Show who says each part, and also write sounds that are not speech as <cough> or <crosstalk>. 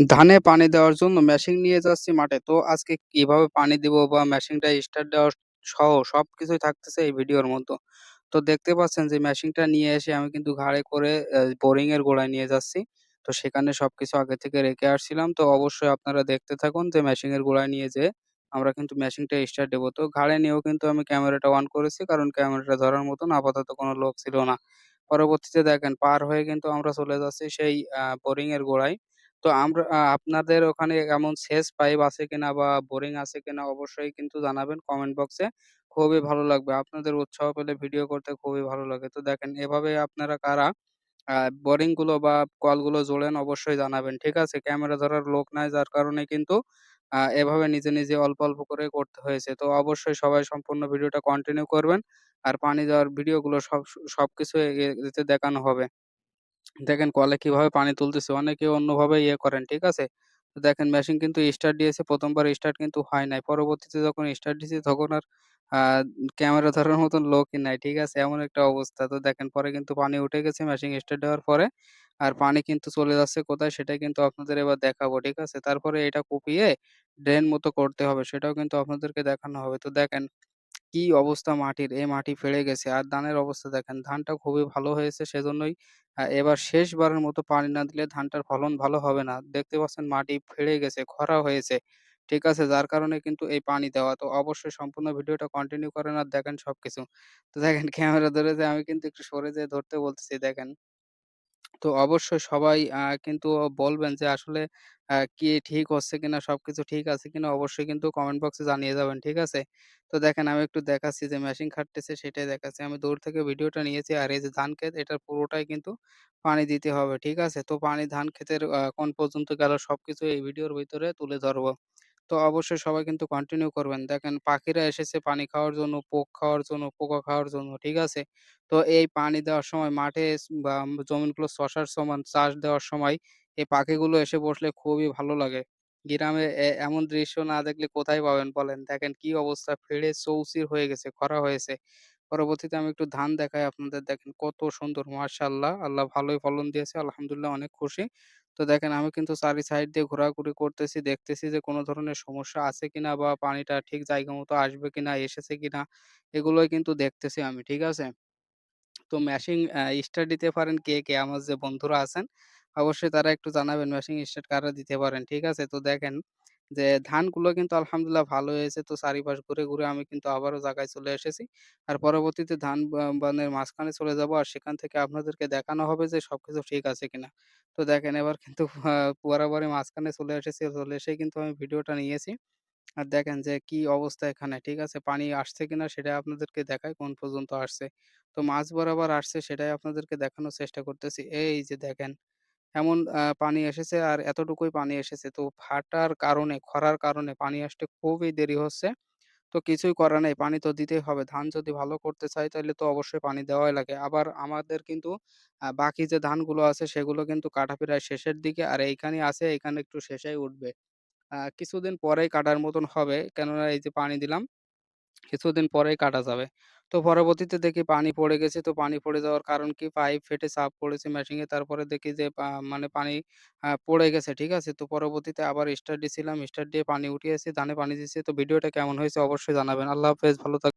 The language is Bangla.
Speaker 1: ধানে পানি দেওয়ার জন্য মেশিন নিয়ে যাচ্ছি মাঠে। তো আজকে কীভাবে পানি দিব বা মেশিনটা স্টার্ট দেওয়া সহ সবকিছুই থাকতেছে এই ভিডিওর মধ্যে। তো দেখতে পাচ্ছেন যে মেশিনটা নিয়ে এসে আমি কিন্তু ঘাড়ে করে বোরিং এর গোড়ায় নিয়ে যাচ্ছি। তো সেখানে সবকিছু আগে থেকে রেখে আসছিলাম। তো অবশ্যই আপনারা দেখতে থাকুন যে মেশিন এর গোড়ায় নিয়ে যেয়ে আমরা কিন্তু মেশিনটা স্টার্ট দেবো তো ঘাড়ে নিয়েও কিন্তু আমি ক্যামেরাটা অন করেছি, কারণ ক্যামেরাটা ধরার মতন আপাতত কোনো লোক ছিল না। পরবর্তীতে দেখেন, পার হয়ে কিন্তু আমরা চলে যাচ্ছি সেই বোরিং এর গোড়ায়। তো আমরা আপনাদের ওখানে এমন সেচ পাইপ আছে কিনা বা বোরিং আছে কিনা অবশ্যই কিন্তু জানাবেন কমেন্ট বক্সে। খুবই ভালো লাগবে। আপনাদের উৎসাহ পেলে ভিডিও করতে খুবই ভালো লাগে। তো দেখেন এভাবে আপনারা কারা বোরিংগুলো বা কলগুলো জোড়েন অবশ্যই জানাবেন। ঠিক আছে? ক্যামেরা ধরার লোক নাই যার কারণে কিন্তু এভাবে নিজে, নিজে অল্প, অল্প করে করতে হয়েছে। তো অবশ্যই সবাই সম্পূর্ণ ভিডিওটা কন্টিনিউ করবেন। আর পানি দেওয়ার ভিডিওগুলো সব সবকিছু এতে দেখানো হবে। দেখেন কলে কীভাবে পানি তুলতেছে। অনেকে অন্যভাবে ইয়ে করেন, ঠিক আছে? তো দেখেন মেশিন কিন্তু স্টার্ট দিয়েছে। প্রথমবার স্টার্ট কিন্তু হয় নাই। পরবর্তীতে যখন স্টার্ট দিছি তখন আর ক্যামেরা ধরার মতন লোকই নাই, ঠিক আছে? এমন একটা অবস্থা। তো দেখেন পরে কিন্তু পানি উঠে গেছে মেশিন স্টার্ট দেওয়ার পরে। আর পানি কিন্তু চলে যাচ্ছে কোথায় সেটা কিন্তু আপনাদের এবার দেখাবো, ঠিক আছে? তারপরে এটা কুপিয়ে ড্রেন মতো করতে হবে সেটাও কিন্তু আপনাদেরকে দেখানো হবে। তো দেখেন কি অবস্থা মাটির, এই মাটি ফেড়ে গেছে। আর ধানের অবস্থা দেখেন, ধানটা খুবই ভালো হয়েছে সেজন্যই এবার শেষবারের মতো পানি না দিলে ধানটার ফলন ভালো হবে না। দেখতে পাচ্ছেন মাটি ফেড়ে গেছে, খরা হয়েছে। ঠিক আছে? যার কারণে কিন্তু এই পানি দেওয়া। তো অবশ্যই সম্পূর্ণ ভিডিওটা কন্টিনিউ করেন আর দেখেন সবকিছু। তো দেখেন <laughs> ক্যামেরা ধরে যে আমি কিন্তু একটু সরে যেয়ে ধরতে বলতেছি দেখেন। তো অবশ্যই সবাই কিন্তু বলবেন যে আসলে কি ঠিক হচ্ছে কিনা, সবকিছু ঠিক আছে কিনা অবশ্যই কিন্তু কমেন্ট বক্সে জানিয়ে যাবেন। ঠিক আছে? তো দেখেন আমি একটু দেখাচ্ছি যে মেশিন খাটতেছে সেটাই দেখাচ্ছি। আমি দূর থেকে ভিডিওটা নিয়েছি আর এই যে ধান ক্ষেত এটার পুরোটাই কিন্তু পানি দিতে হবে। ঠিক আছে? তো পানি ধান ক্ষেতের কোন পর্যন্ত গেল সবকিছু এই ভিডিওর ভিতরে তুলে ধরব। তো অবশ্যই সবাই কিন্তু কন্টিনিউ করবেন। দেখেন পাখিরা এসেছে পানি খাওয়ার জন্য, পোক খাওয়ার জন্য, পোকা খাওয়ার জন্য। ঠিক আছে? তো এই পানি দেওয়ার সময় মাঠে বা জমিনগুলো চষার সমান চাষ দেওয়ার সময় এই পাখিগুলো এসে বসলে খুবই ভালো লাগে। গ্রামে এ এমন দৃশ্য না দেখলে কোথায় পাবেন বলেন? দেখেন কি অবস্থা ফেড়ে চৌচির হয়ে গেছে, খরা হয়েছে। পরবর্তীতে আমি একটু ধান দেখাই আপনাদের দেখেন কত সুন্দর মাশাআল্লাহ! আল্লাহ ভালোই ফলন দিয়েছে। আলহামদুলিল্লাহ অনেক খুশি। তো দেখেন আমি কিন্তু চারি সাইড দিয়ে ঘোরাঘুরি করতেছি, দেখতেছি যে কোনো ধরনের সমস্যা আছে কিনা বা পানিটা ঠিক জায়গা মতো আসবে কিনা, এসেছে কিনা এগুলোই কিন্তু দেখতেছি আমি। ঠিক আছে? তো ম্যাশিং স্টার্ট দিতে পারেন কে, কে? আমার যে বন্ধুরা আছেন অবশ্যই তারা একটু জানাবেন ম্যাশিং স্টার্ট কারা দিতে পারেন। ঠিক আছে? তো দেখেন যে ধানগুলো কিন্তু আলহামদুলিল্লাহ ভালো হয়েছে। তো চারিপাশ ঘুরে, ঘুরে আমি কিন্তু আবারও জায়গায় চলে এসেছি। আর পরবর্তীতে ধান বানের মাঝখানে চলে যাব। আর সেখান থেকে আপনাদেরকে দেখানো হবে যে সবকিছু ঠিক আছে কিনা। তো দেখেন এবার কিন্তু আ বরাবরই মাঝখানে চলে এসেছি। চলে এসে কিন্তু আমি ভিডিওটা নিয়েছি। আর দেখেন যে কি অবস্থা এখানে, ঠিক আছে? পানি আসছে কিনা সেটা আপনাদেরকে দেখায় কোন পর্যন্ত আসছে। তো মাঝ বরাবর আসছে সেটাই আপনাদেরকে দেখানোর চেষ্টা করতেছি। এই যে দেখেন, এমন পানি এসেছে আর এতটুকুই পানি এসেছে। তো ফাটার কারণে, খরার কারণে পানি আসতে খুবই দেরি হচ্ছে। তো কিছুই করার নেই, পানি তো দিতেই হবে। ধান যদি ভালো করতে চাই তাইলে তো অবশ্যই পানি দেওয়াই লাগে। আবার আমাদের কিন্তু বাকি যে ধানগুলো আছে সেগুলো কিন্তু কাটা প্রায় শেষের দিকে। আর এইখানে আছে, এইখানে একটু শেষেই উঠবে। কিছুদিন পরেই কাটার মতন হবে। কেননা এই যে পানি দিলাম, কিছুদিন পরেই কাটা যাবে। তো পরবর্তীতে দেখি পানি পড়ে গেছে। তো পানি পড়ে যাওয়ার কারণ কি? পাইপ ফেটে চাপ পড়েছে মেশিনে। তারপরে দেখি যে মানে পানি পড়ে গেছে। ঠিক আছে? তো পরবর্তীতে আবার স্টার্ট দিছিলাম। স্টার্ট দিয়ে পানি উঠিয়েছি, ধানে পানি দিয়েছি তো ভিডিওটা কেমন হয়েছে অবশ্যই জানাবেন। আল্লাহ হাফেজ। ভালো থাক